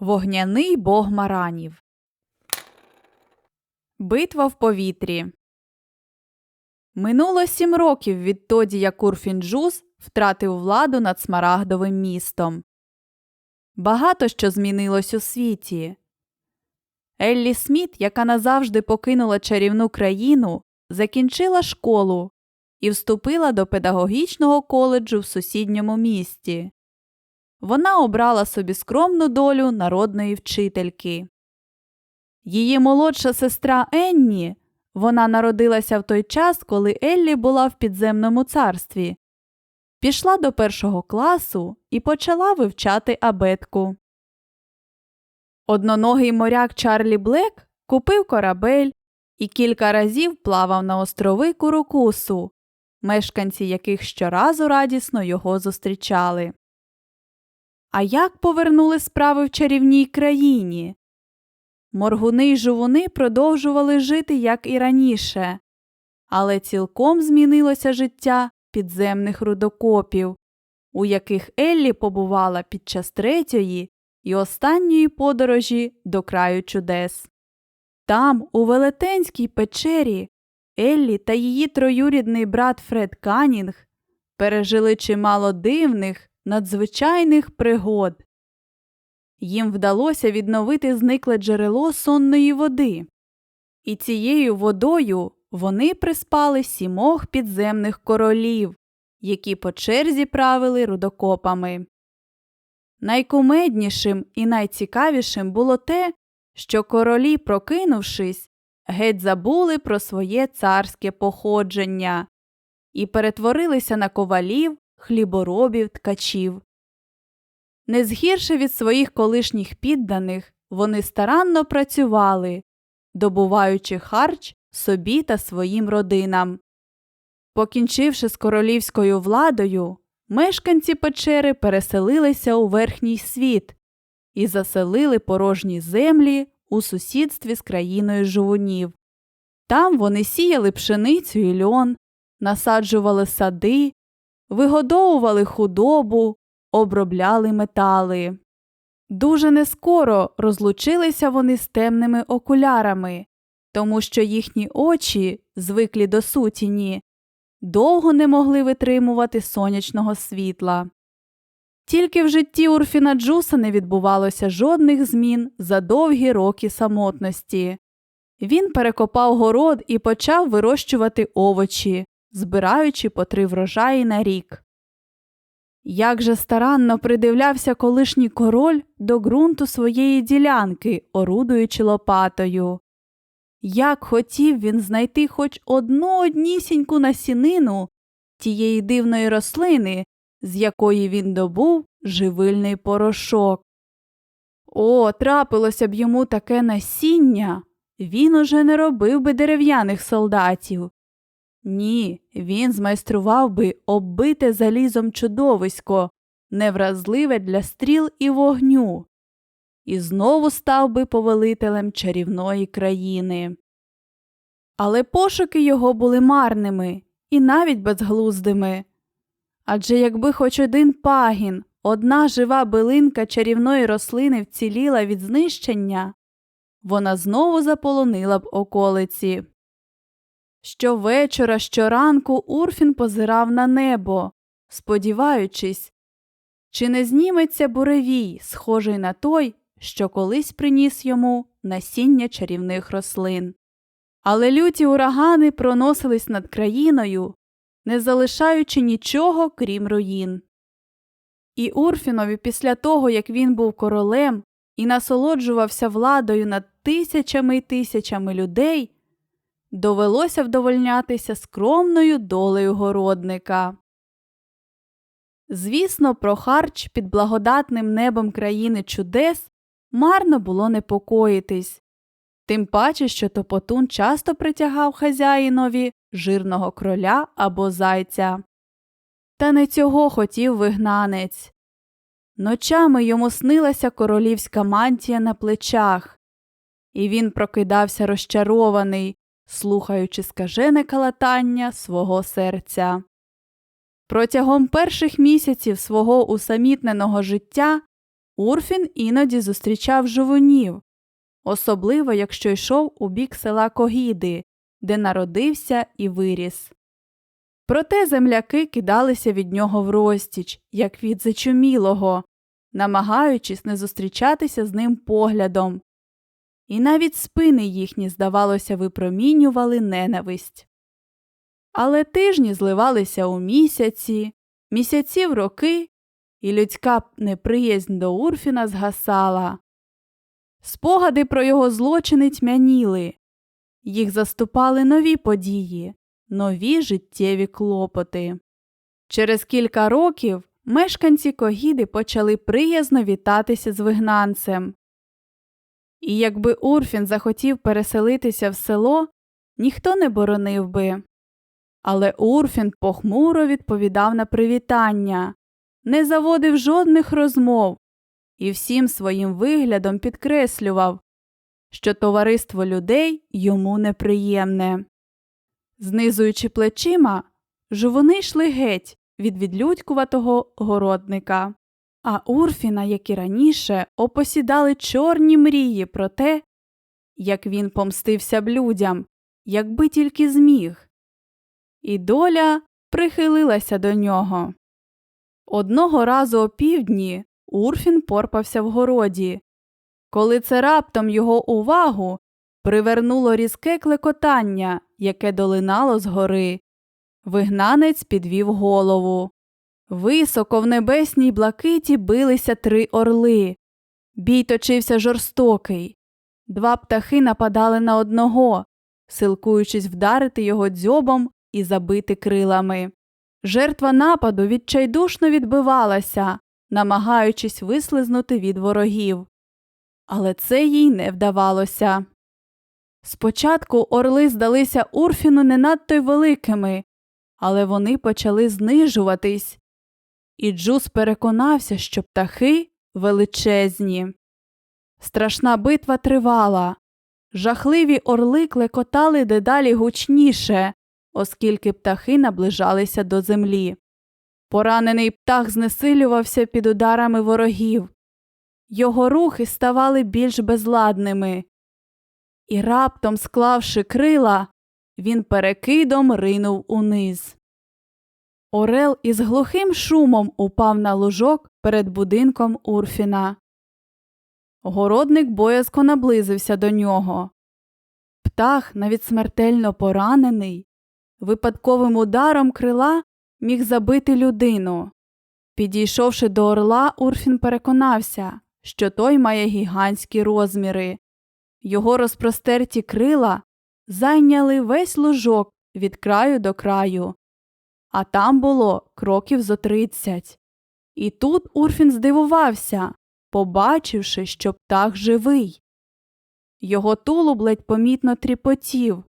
Вогняний бог маранів. Битва в повітрі. Минуло сім років відтоді, як Урфінджус втратив владу над Смарагдовим містом. Багато що змінилось у світі. Еллі Сміт, яка назавжди покинула чарівну країну, закінчила школу і вступила до педагогічного коледжу в сусідньому місті. Вона обрала собі скромну долю народної вчительки. Її молодша сестра Енні вона народилася в той час, коли Еллі була в підземному царстві. Пішла до першого класу і почала вивчати абетку. Одноногий моряк Чарлі Блек купив корабель і кілька разів плавав на острови Курукусу, мешканці яких щоразу радісно його зустрічали. А як повернули справи в чарівній країні? Моргуни й жувуни продовжували жити, як і раніше, але цілком змінилося життя підземних рудокопів, у яких Еллі побувала під час третьої і останньої подорожі до краю чудес. Там, у велетенській печері, Еллі та її троюрідний брат Фред Канінг пережили чимало дивних, надзвичайних пригод. Їм вдалося відновити зникле джерело сонної води, і цією водою вони приспали сімох підземних королів, які по черзі правили рудокопами. Найкумеднішим і найцікавішим було те, що королі, прокинувшись, геть забули про своє царське походження і перетворилися на ковалів, хліборобів, ткачів. Не згірше від своїх колишніх підданих вони старанно працювали, добуваючи харч собі та своїм родинам. Покінчивши з королівською владою, мешканці печери переселилися у верхній світ і заселили порожні землі у сусідстві з країною жувунів. Там вони сіяли пшеницю і льон, насаджували сади, вигодовували худобу, обробляли метали. Дуже нескоро розлучилися вони з темними окулярами, тому що їхні очі, звиклі до сутіні, довго не могли витримувати сонячного світла. Тільки в житті Урфіна Джуса не відбувалося жодних змін за довгі роки самотності. Він перекопав город і почав вирощувати овочі, збираючи по три врожаї на рік. Як же старанно придивлявся колишній король до ґрунту своєї ділянки, орудуючи лопатою. Як хотів він знайти хоч одну однісіньку насінину тієї дивної рослини, з якої він добув живильний порошок. О, трапилося б йому таке насіння, він уже не робив би дерев'яних солдатів. Ні, він змайстрував би оббите залізом чудовисько, невразливе для стріл і вогню, і знову став би повелителем чарівної країни. Але пошуки його були марними і навіть безглуздими. Адже якби хоч один пагін, одна жива билинка чарівної рослини вціліла від знищення, вона знову заполонила б околиці. Щовечора, щоранку Урфін позирав на небо, сподіваючись, чи не зніметься буревій, схожий на той, що колись приніс йому насіння чарівних рослин. Але люті урагани проносились над країною, не залишаючи нічого, крім руїн. І Урфінові, після того, як він був королем і насолоджувався владою над тисячами й тисячами людей, довелося вдовольнятися скромною долею городника. Звісно, про харч під благодатним небом країни чудес марно було непокоїтись, тим паче, що топотун часто притягав хазяїнові жирного кроля або зайця. Та не цього хотів вигнанець. Ночами йому снилася королівська мантія на плечах, і він прокидався розчарований, слухаючи скажене калатання свого серця. Протягом перших місяців свого усамітненого життя Урфін іноді зустрічав жовунів, особливо якщо йшов у бік села Когіди, де народився і виріс. Проте земляки кидалися від нього в розтіч, як від зачумілого, намагаючись не зустрічатися з ним поглядом. І навіть спини їхні, здавалося, випромінювали ненависть. Але тижні зливалися у місяці, місяці в роки, і людська неприязнь до Урфіна згасала. Спогади про його злочини тьмяніли, їх заступали нові події, нові життєві клопоти. Через кілька років мешканці Когіди почали приязно вітатися з вигнанцем. І якби Урфін захотів переселитися в село, ніхто не боронив би. Але Урфін похмуро відповідав на привітання, не заводив жодних розмов і всім своїм виглядом підкреслював, що товариство людей йому неприємне. Знизуючи плечима, жовуни йшли геть від відлюдькуватого городника, а Урфіна, як і раніше, опосідали чорні мрії про те, як він помстився б людям, якби тільки зміг. І доля прихилилася до нього. Одного разу опівдні Урфін порпався в городі. Коли це раптом його увагу привернуло різке клекотання, яке долинало згори. Вигнанець підвів голову. Високо в небесній блакиті билися три орли. Бій точився жорстокий. Два птахи нападали на одного, силкуючись вдарити його дзьобом і забити крилами. Жертва нападу відчайдушно відбивалася, намагаючись вислизнути від ворогів. Але це їй не вдавалося. Спочатку орли здалися Урфіну не надто й великими, але вони почали знижуватись, і Джус переконався, що птахи величезні. Страшна битва тривала. Жахливі орли клекотали дедалі гучніше, оскільки птахи наближалися до землі. Поранений птах знесилювався під ударами ворогів. Його рухи ставали більш безладними. І раптом, склавши крила, він перекидом ринув униз. Орел із глухим шумом упав на лужок перед будинком Урфіна. Городник боязко наблизився до нього. Птах, навіть смертельно поранений, випадковим ударом крила міг забити людину. Підійшовши до орла, Урфін переконався, що той має гігантські розміри. Його розпростерті крила зайняли весь лужок від краю до краю, а там було кроків зо тридцять. І тут Урфін здивувався, побачивши, що птах живий. Його тулуб ледь помітно тріпотів.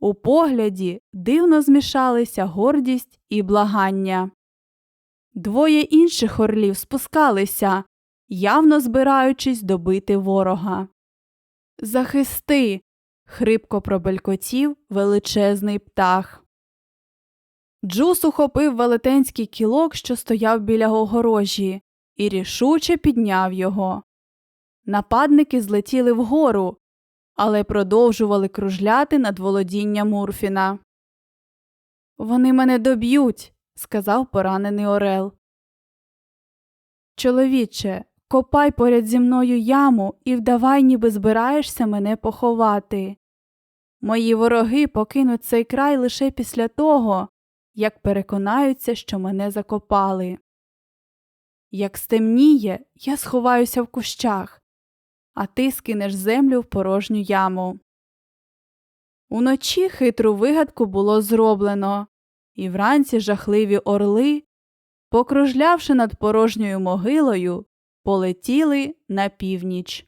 У погляді дивно змішалися гордість і благання. Двоє інших орлів спускалися, явно збираючись добити ворога. Захисти. хрипко пробелькотів величезний птах. Джус ухопив велетенський кілок, що стояв біля огорожі, і рішуче підняв його. Нападники злетіли вгору, але продовжували кружляти над володінням Мурфіна. Вони мене доб'ють, сказав поранений Орел. Чоловіче, копай поряд зі мною яму і вдавай, ніби збираєшся мене поховати. Мої вороги покинуть цей край лише після того, як переконаються, що мене закопали. Як стемніє, я сховаюся в кущах, а ти скинеш землю в порожню яму. Уночі хитру вигадку було зроблено, і вранці жахливі орли, покружлявши над порожньою могилою, полетіли на північ.